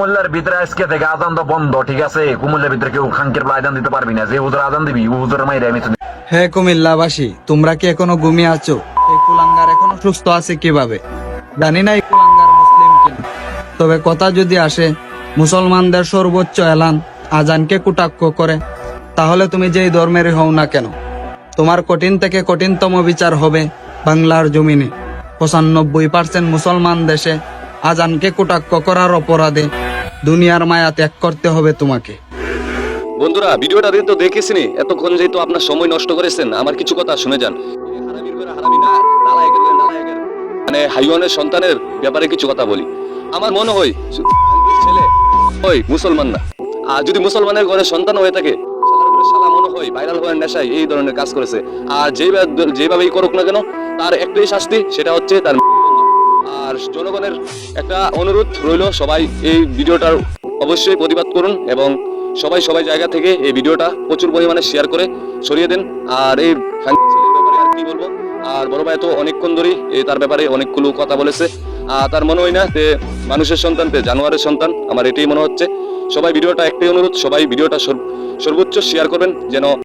কুমিল্লার ভিতরে আজকে থেকে আজান তো বন্ধ, ঠিক আছে? কুমিল্লার ভিতরে কেউ খাঙ্কের আজান দিতে পারবি না। যে হুজুর আজান দিবি হুজুর মাইরে আমি তো হে কুমিল্লাবাসী, তোমরা কি এখনও ঘুমিয়ে আছো? এই কুলাঙ্গার এখনও সুস্থ আছে কীভাবে? জানি না এই কুলাঙ্গার মুসলিম কিনা। তবে কথা যদি আসে, মুসলমানদের সর্বোচ্চ এলান আজানকে কুটাক্ষ করে। তাহলে তুমি যেই ধর্মের হও না কেন? তোমার কঠিন থেকে কঠিনতম বিচার হবে বাংলার জমিনে। পঁচানব্বই পার্সেন্ট মুসলমান দেশে আজানকে কুটাক্ষ করার অপরাধে দুনিয়ার মায়া ত্যাগ করতে হবে তোমাকে। বন্ধুরা, ভিডিওটা তো দেখেছিনি? এতক্ষণ যেহেতু আপনার সময় নষ্ট করেছেন, আমার কিছু কথা শুনে যান। মানে হাইওয়ানের সন্তানের ব্যাপারে কিছু কথা বলি। আমার মনে হয় ছেলে ওই মুসলমান না। আর যদি মুসলমানের ঘরে সন্তান হয়ে থাকে শালা মনে হয় ভাইরাল হওয়ার নেশায় এই ধরনের কাজ করেছে। আর যেভাবে যেভাবেই করুক না কেন, তার একটাই শাস্তি, সেটা হচ্ছে তার আর জনগণের একটা অনুরোধ রইল, সবাই এই ভিডিওটার অবশ্যই প্রতিবাদ করুন এবং সবাই সবাই জায়গা থেকে এই ভিডিওটা প্রচুর পরিমাণে শেয়ার করে ছড়িয়ে দেন। আর এই ব্যাপারে আর কি বলব? আর বড় ভাই তো অনেকক্ষণ ধরেই তার ব্যাপারে অনেকগুলো কথা বলেছে। আর তার মনে হয় না যে মানুষের সন্তান তে জানোয়ারের সন্তান, আমার এটাই মনে হচ্ছে। সবাই ভিডিওটা একটাই অনুরোধ, সবাই ভিডিওটা সর্ব- সর্বোচ্চ শেয়ার করবেন যেন